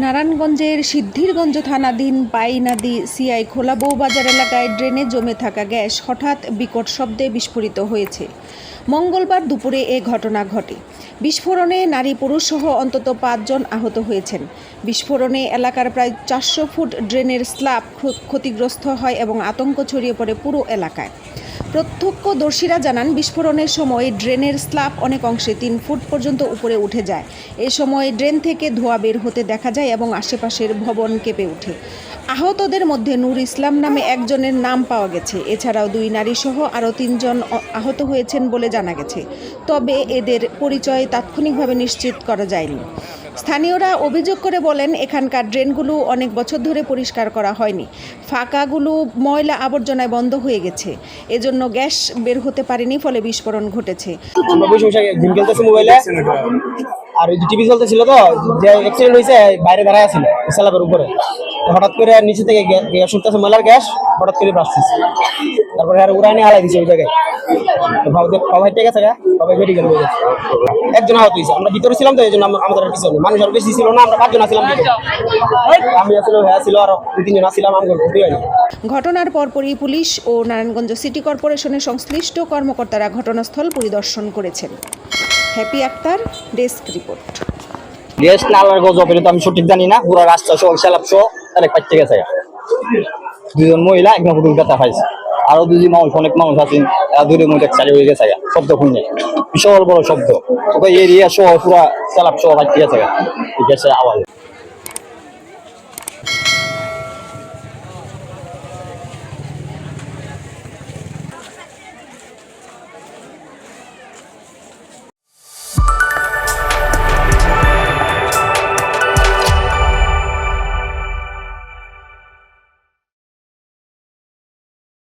নারায়ণগঞ্জের সিদ্ধিরগঞ্জ থানাধীন পাইনাদি সিআই খোলা বউবাজার এলাকায় ড্রেনে জমে থাকা গ্যাস হঠাৎ বিকট শব্দে বিস্ফোরিত হয়েছে। মঙ্গলবার দুপুরে এ ঘটনা ঘটে। বিস্ফোরণে নারী পুরুষ সহ অন্তত পাঁচজন আহত হয়েছেন। বিস্ফোরণে এলাকার প্রায় চারশো ফুট ড্রেনের স্ল্যাব ক্ষতিগ্রস্ত হয় এবং আতঙ্ক ছড়িয়ে পড়ে পুরো এলাকায়। প্রত্যক্ষদর্শীরা জানান, বিস্ফোরণের সময় ড্রেনের স্ল্যাব অনেক অংশে তিন ফুট পর্যন্ত উপরে উঠে যায়। এ সময় ড্রেন থেকে ধোঁয়া বের হতে দেখা যায় এবং আশেপাশের ভবন কেঁপে ওঠে। আহতদের মধ্যে নূর ইসলাম নামে একজনের নাম পাওয়া গেছে। এছাড়াও দুই নারী সহ আরও তিনজন আহত হয়েছেন বলে জানা গেছে। তবে এদের পরিচয় তাৎক্ষণিকভাবে নিশ্চিত করা যায়নি। স্থানীয়রা অভিযোগ করে বলেন, এখানকার ড্রেনগুলো অনেক বছর ধরে পরিষ্কার করা হয়নি। ফাঁকাগুলো ময়লা আবর্জনায় বন্ধ হয়ে গেছে। এজন্য গ্যাস বের হতে পারেনি, ফলে বিস্ফোরণ ঘটেছে। আর ওই টিভি চলতেছিল তো, যে অ্যাক্সিডেন্ট হয়েছে, বাইরে দাঁড়ায় আছিল সালাপের উপরে। হঠাৎ করে আর নিচে থেকে গ্যা- গ্যাস উঠতেছে ময়লার গ্যাস হঠাৎ করে বাঁচতেছে তারপরে আর উড়াই নিয়ে হালাই দিছে ওই জায়গায়। সবাই ঠিক আছে সবাই হয়ে গেছে। একজন আহত হয়েছে। আমরা ভিতরে ছিলাম তো এই জন্য আমাদের কিছু নেই। মানুষ আর বেশি ছিল না আমরা পাঁচজন আসছিলাম আমি আসলে হ্যাঁ ছিল আর দুই তিনজন আসছিলাম আমাদের ক্ষতি হয়নি। ঘটনার পরপরই পুলিশ ও নারায়ণগঞ্জ সিটি কর্পোরেশনের সংশ্লিষ্ট কর্মকর্তারা ঘটনাস্থল পরিদর্শন করেছেন। Happy Akter desk report. Gas না আলার গজব তো আমি সঠিক জানি না। পুরো রাস্তা সহ সেলাপ সহ। এক পাইতে গেছে দুজন মহিলা একদম নম্বর উল্কাতা পাইছে। আরও দুজন মানুষ, অনেক মানুষ আছেন এরা দূরে মধ্যে চালি হয়ে গেছে শব্দ শুনে বিশাল বড় শব্দ। ওকে এরিয়া সহ পুরা চালাপ সহ পাইতে গেছে। এই আওয়াজ।